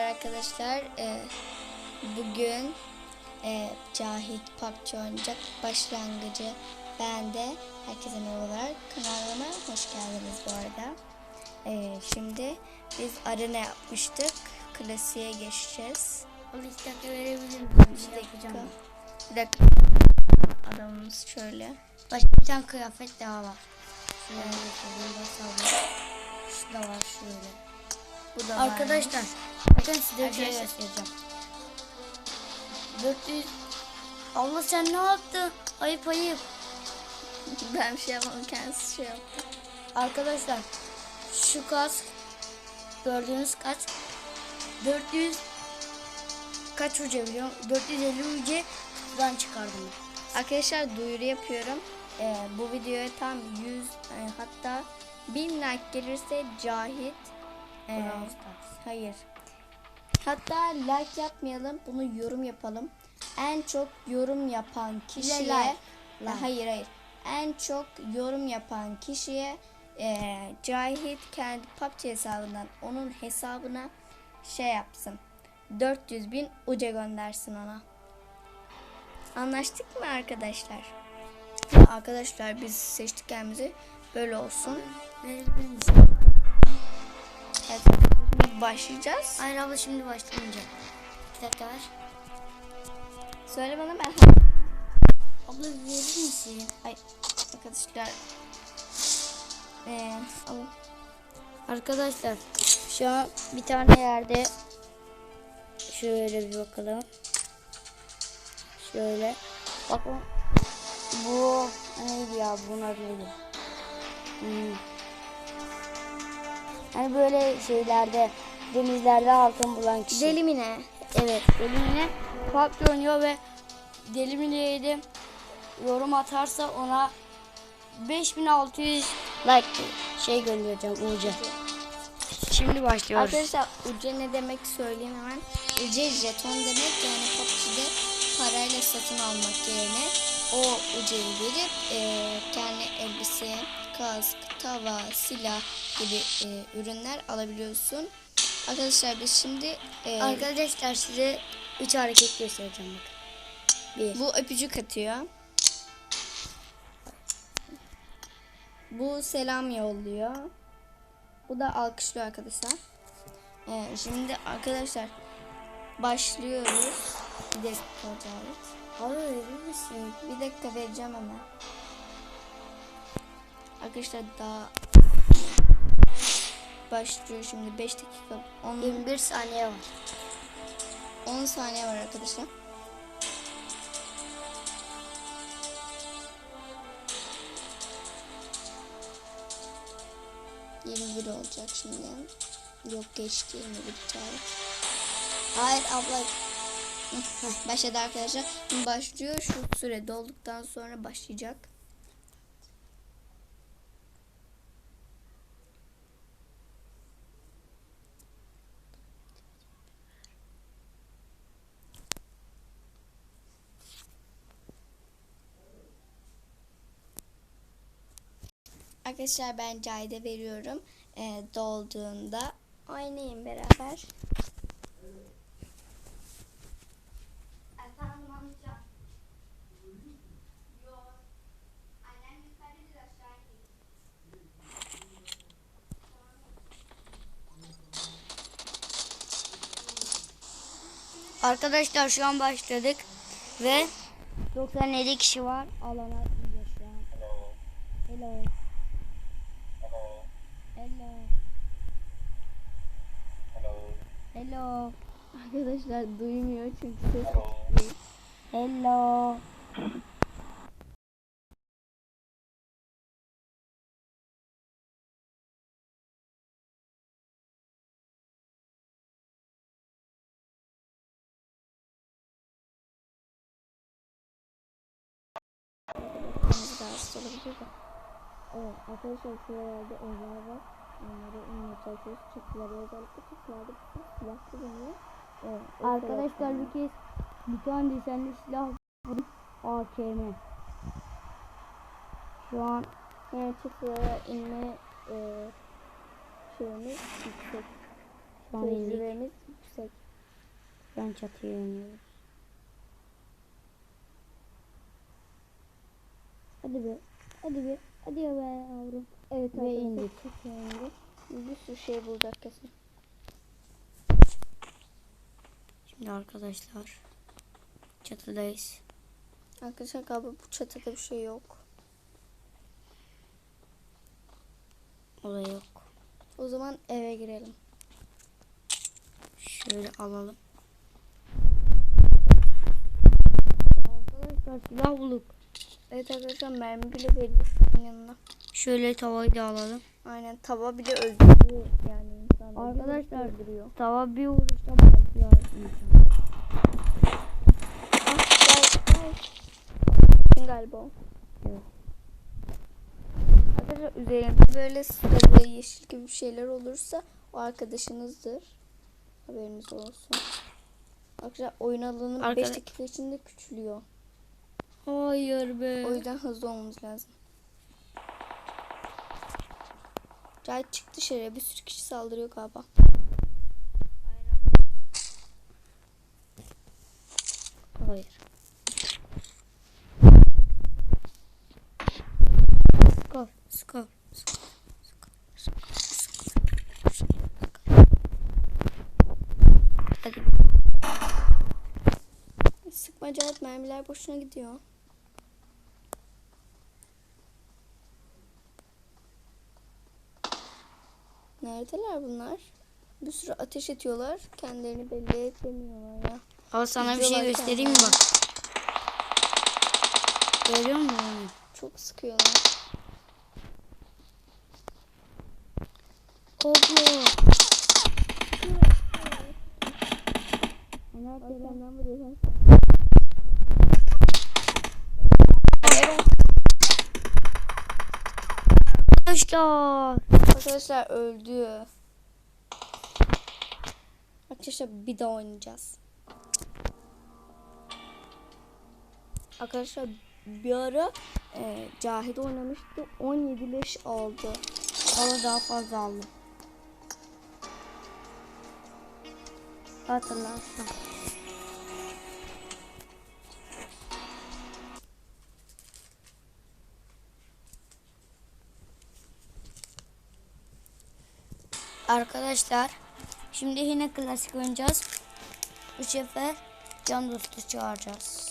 Arkadaşlar e, bugün e, Cahit PUBG oynayacak başlangıcı. Ben de herkese merhabalar. Kanalıma hoş geldiniz bu arada. E, şimdi biz arena yapmıştık? Klasiğe geçeceğiz. 12 dakika verebilir miyim? Bir şey bir dakika. Adamımız şöyle. Başka bir tane kıyafet daha var. Şöyle. Şu da var şöyle. bu da Arkadaşlar bakın size bir şey göstereceğim. 400 Allah sen ne yaptın? Ayıp ayıp. ben bir şey yapmadım kendisi şey yaptı Arkadaşlar şu kask gördüğünüz kaç 400 kaç uca biliyor musun? 450 uca kutudan çıkardım. Arkadaşlar duyuru yapıyorum. Ee, bu videoya tam 100 e, hatta 1000 like gelirse Cahit e, hayır. Hatta like yapmayalım. Bunu yorum yapalım. En çok yorum yapan kişiye like, E, hayır hayır. En çok yorum yapan kişiye e, Cahit kendi PUBG hesabından onun hesabına şey yapsın. 400 bin uca göndersin ona. Anlaştık mı arkadaşlar? Arkadaşlar biz seçtik kendimizi. Böyle olsun. Evet. Başlayacağız. Hayır abla şimdi başlamayacak. Dakika ver. Söyle bana ben. Abla verir misin? Ay arkadaşlar. Ee, alın. Arkadaşlar şu an bir tane yerde şöyle bir bakalım. Şöyle. Bakın. Bu neydi ya bunun adı neydi? Hmm. Hani böyle şeylerde denizlerde altın bulan kişi. Deli mi ne? Evet, Delimine PUBG oynuyor ve Delimine'ye de yorum atarsa ona 5600 like şey göndereceğim Uğur'ca. Şimdi başlıyoruz. Arkadaşlar uca ne demek söyleyeyim hemen. Uca jeton demek yani PUBG'de parayla satın almak yerine o ucayı verip e, kendi elbise, kask, tava, silah gibi e, ürünler alabiliyorsun. Arkadaşlar biz şimdi e, Arkadaşlar size 3 hareket göstereceğim bak. Bir. bu öpücük atıyor. Bu selam yolluyor. Bu da alkışlıyor arkadaşlar. Ee, şimdi arkadaşlar başlıyoruz. Bir dakika Cahit. Abi verir misin? Bir dakika vereceğim hemen. Arkadaşlar daha başlıyor şimdi 5 dakika 10, 21 saniye var. 10 saniye var arkadaşlar. Bir olacak şimdi. Yok geçti 21 Cahit. Hayır abla. Başladı arkadaşlar. Başlıyor. Şu süre dolduktan sonra başlayacak. Arkadaşlar ben Cahide veriyorum. Ee, dolduğunda oynayın beraber. Arkadaşlar şu an başladık ve 97 kişi var. Alana gidiyor şu an. Hello. Hello. Hello. Arkadaşlar duymuyor çünkü ses Hello. Biz olabilir de. Evet arkadaşlar şuralarda evler var. Onları inmeye çalışıyoruz. Çatıları özellikle çatılarda bir silah kullanıyor. Evet, Arkadaşlar bir kez bir tane desenli silah buldum. AKM. Şu an Yani çatılara inme e, şeyimiz yüksek. Tecrübemiz yüksek. An çatıya iniyoruz. Hadi be. Hadi be. Hadi ya be yavrum. Evet Ve indik. Bir sürü şey bulacak kesin. Şimdi arkadaşlar çatıdayız. Arkadaşlar galiba bu çatıda bir şey yok. O da yok. O zaman eve girelim. Şöyle alalım. Arkadaşlar silah bulduk. Evet arkadaşlar mermi bile veriyor şunun yanına. Şöyle tavayı da alalım. Aynen tava bile öldürüyor yani insanları. Arkadaşlar öldürüyor. tava bir vuruşta patlıyor galiba o? Evet. Arkadaşlar üzerinde böyle sarı yeşil gibi şeyler olursa o arkadaşınızdır. Haberiniz olsun. Arkadaşlar oyun alanı Arkada- 5 dakika içinde küçülüyor. Hayır be. O yüzden hızlı olmamız lazım. Cahit çık dışarıya bir sürü kişi saldırıyor galiba. Hayır. Skor, skor. Hadi. Sıkma Cahit mermiler boşuna gidiyor. Neredeler bunlar? Bir sürü ateş ediyorlar. Kendilerini belli etmiyorlar ya. Ama sana bir şey göstereyim mi bak. Görüyor musun? Çok sıkıyorlar. Kopya. Arkamdan vuruyorlar. Arkadaşlar. Arkadaşlar öldü. Arkadaşlar bir daha oynayacağız. Arkadaşlar bir ara e, Cahit oynamıştı. 17 leş aldı. Ama daha fazla aldım. Hatırlarsın. Arkadaşlar şimdi yine klasik oynayacağız. Bu sefer can dostu çağıracağız.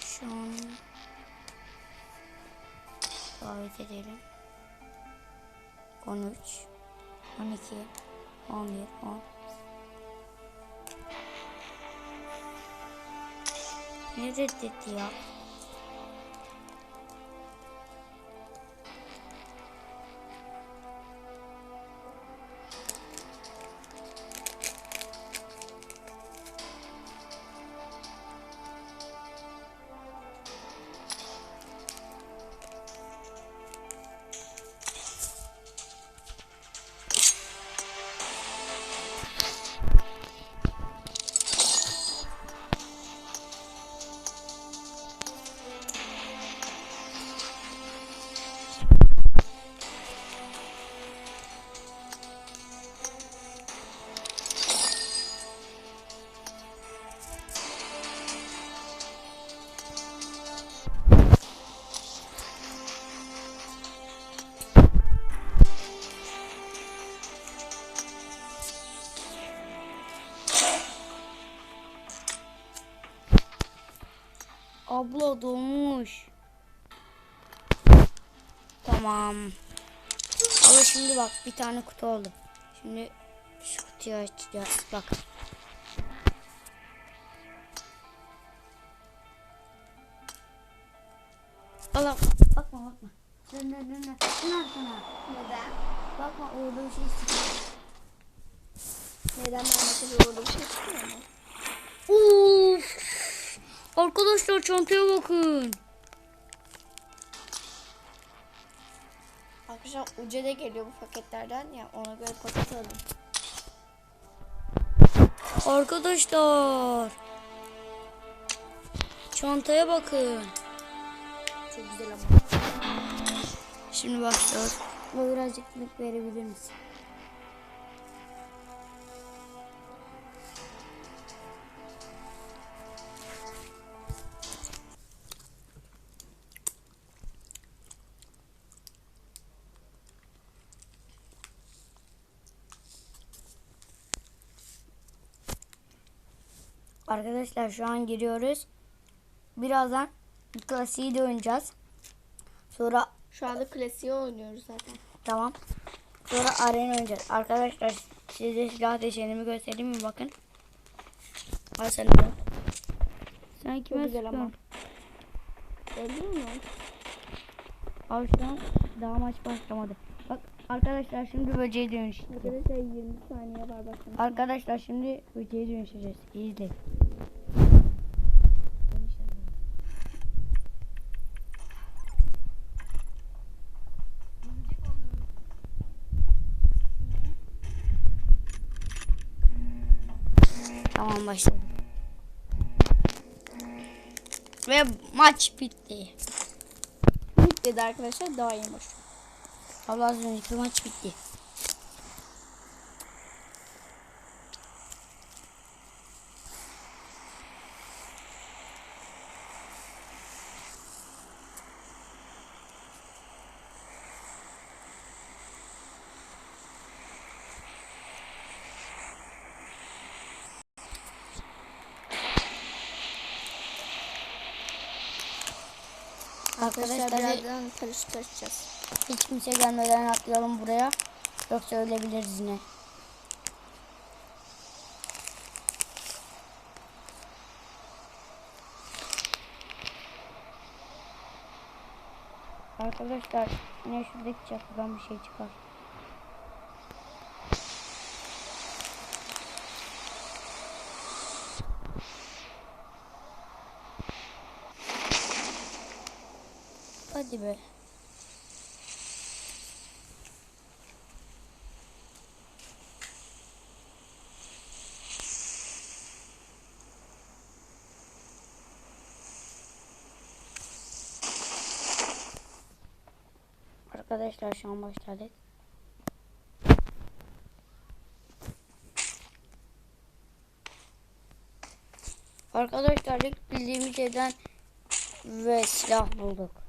Şu an davet edelim. 13 12 11 10 Ne reddetti ya? Dolmuş. Tamam. Ama şimdi bak bir tane kutu oldu. Şimdi şu kutuyu açacağız. Bak. Allah bakma bakma. Dön dön dön. dön. Şuna şuna. Neden? Bakma orada bir şey çıkıyor. Neden ben mesela orada bir şey çıkmıyor mu? Uf! Arkadaşlar çantaya bakın. Arkadaşlar uca da geliyor bu paketlerden ya ona göre paket alın. Arkadaşlar. Çantaya bakın. Çok güzel ama. Şimdi başlıyor. Birazcık verebilir misin? Arkadaşlar şu an giriyoruz. Birazdan klasiği de oynayacağız. Sonra Şu anda klasiği oynuyoruz zaten. tamam. Sonra arena oynayacağız. Arkadaşlar size silah desenimi göstereyim mi bakın. Al sen de. Sen kime güzel ama. sıkıyorsun? Öldün mü? Abi şu an daha maç başlamadı. Bak arkadaşlar şimdi böceğe dönüşeceğiz. Arkadaşlar 20 saniye var bakın. Arkadaşlar şimdi böceğe dönüşeceğiz. İyi izleyin. Tamam başladı. Ve maç bitti. Bitti arkadaşlar daha iyi boş. Allah az önceki maç bitti. Arkadaşlar Arkadaşlar birazdan karışık karışacağız. hiç kimse gelmeden atlayalım buraya. Yoksa ölebiliriz yine. Arkadaşlar yine şuradaki çatıdan bir şey çıkar. Hadi be. Arkadaşlar şu an başladık. Arkadaşlar ilk bildiğimiz yerden ve silah bulduk.